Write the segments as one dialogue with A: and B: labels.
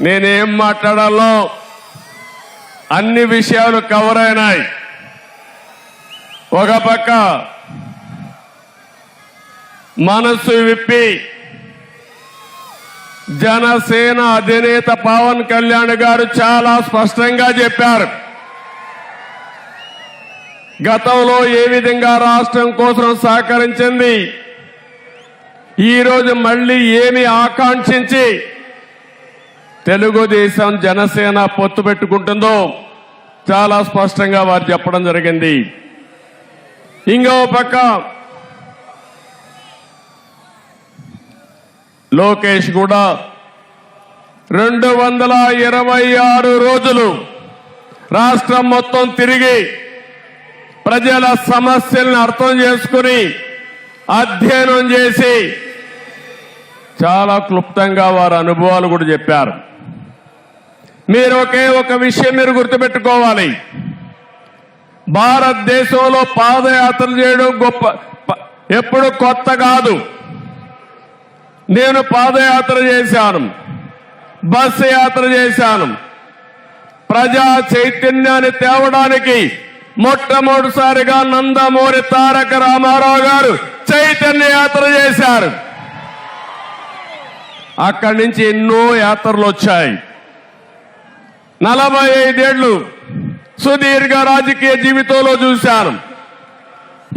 A: నేనేం మాట్లాడాలో అన్ని విషయాలు కవర్ అయినాయి. ఒక పక్క మనసు విప్పి జనసేన అధినేత పవన్ కళ్యాణ్ గారు చాలా స్పష్టంగా చెప్పారు. గతంలో ఏ విధంగా రాష్ట్రం కోసం సహకరించింది? ఈరోజు మళ్ళీ ఏమి ఆకాంక్షించి తెలుగుదేశం జనసేన పొత్తు పెట్టుకుంటుందో చాలా స్పష్టంగా వారు చెప్పడం జరిగింది. ఇంకో పక్క లోకేష్ కూడా రెండు వందల ఇరవై ఆరు రోజులు రాష్ట్రం మొత్తం తిరిగి ప్రజల సమస్యల్ని అర్థం చేసుకుని అధ్యయనం చేసి చాలా క్లుప్తంగా వారి అనుభవాలు కూడా చెప్పారు. మీరు ఒకే ఒక విషయం మీరు గుర్తుపెట్టుకోవాలి. భారతదేశంలో పాదయాత్రలు చేయడం గొప్ప ఎప్పుడు కొత్త కాదు. నేను పాదయాత్ర చేశాను. బస్సు యాత్ర చేశాను. ప్రజా చైతన్యాన్ని తేవడానికి మొట్టమొదటిసారిగా నందమూరి తారక రామారావు గారు చైతన్య యాత్ర చేశారు. అక్కడి నుంచి ఎన్నో యాత్రలు వచ్చాయి. నలభై ఐదేళ్ళు సుదీర్ఘ రాజకీయ జీవితంలో చూశాను.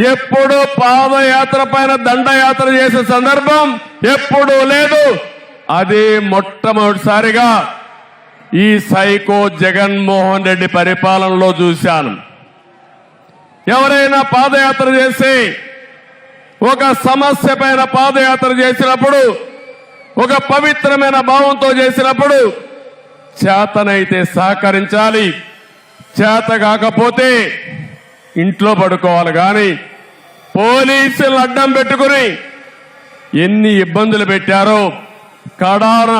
A: ఎప్పుడు పాదయాత్ర పైన దండయాత్ర చేసే సందర్భం ఎప్పుడూ లేదు. అది మొట్టమొదటిసారిగా ఈ సైకో జగన్మోహన్ రెడ్డి పరిపాలనలో చూశాను. ఎవరైనా పాదయాత్ర చేసి ఒక సమస్య పైన పాదయాత్ర చేసినప్పుడు ఒక పవిత్రమైన భావంతో చేసినప్పుడు చేతనైతే సహకరించాలి. చేత కాకపోతే ఇంట్లో పడుకోవాలి కానీ పోలీసులు అడ్డం పెట్టుకుని ఎన్ని ఇబ్బందులు పెట్టారో కడాన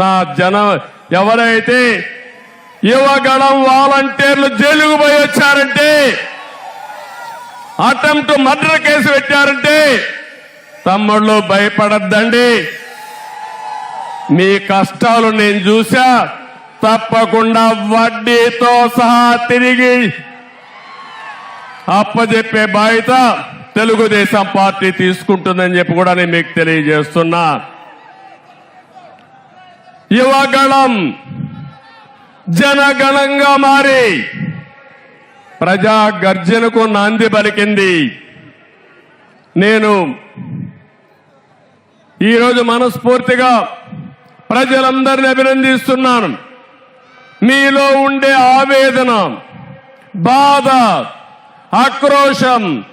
A: నా జన ఎవరైతే యువగణం వాలంటీర్లు జైలుకు పోయి వచ్చారంటే అటెంప్ట్ మర్డర్ కేసు పెట్టారంటే తమ్ముళ్ళు భయపడద్దండి. మీ కష్టాలు నేను చూసా తప్పకుండా వడ్డీతో సహా తిరిగి అప్పజెప్పే బాధ్యత తెలుగుదేశం పార్టీ తీసుకుంటుందని చెప్పి కూడా నేను మీకు తెలియజేస్తున్నా. యువగణం జనగణంగా మారి ప్రజా గర్జనకు నాంది పలికింది. నేను ఈరోజు మనస్ఫూర్తిగా ప్రజలందరిని అభినందిస్తున్నాను. మీలో ఉండే ఆవేదన బాధ ఆక్రోశం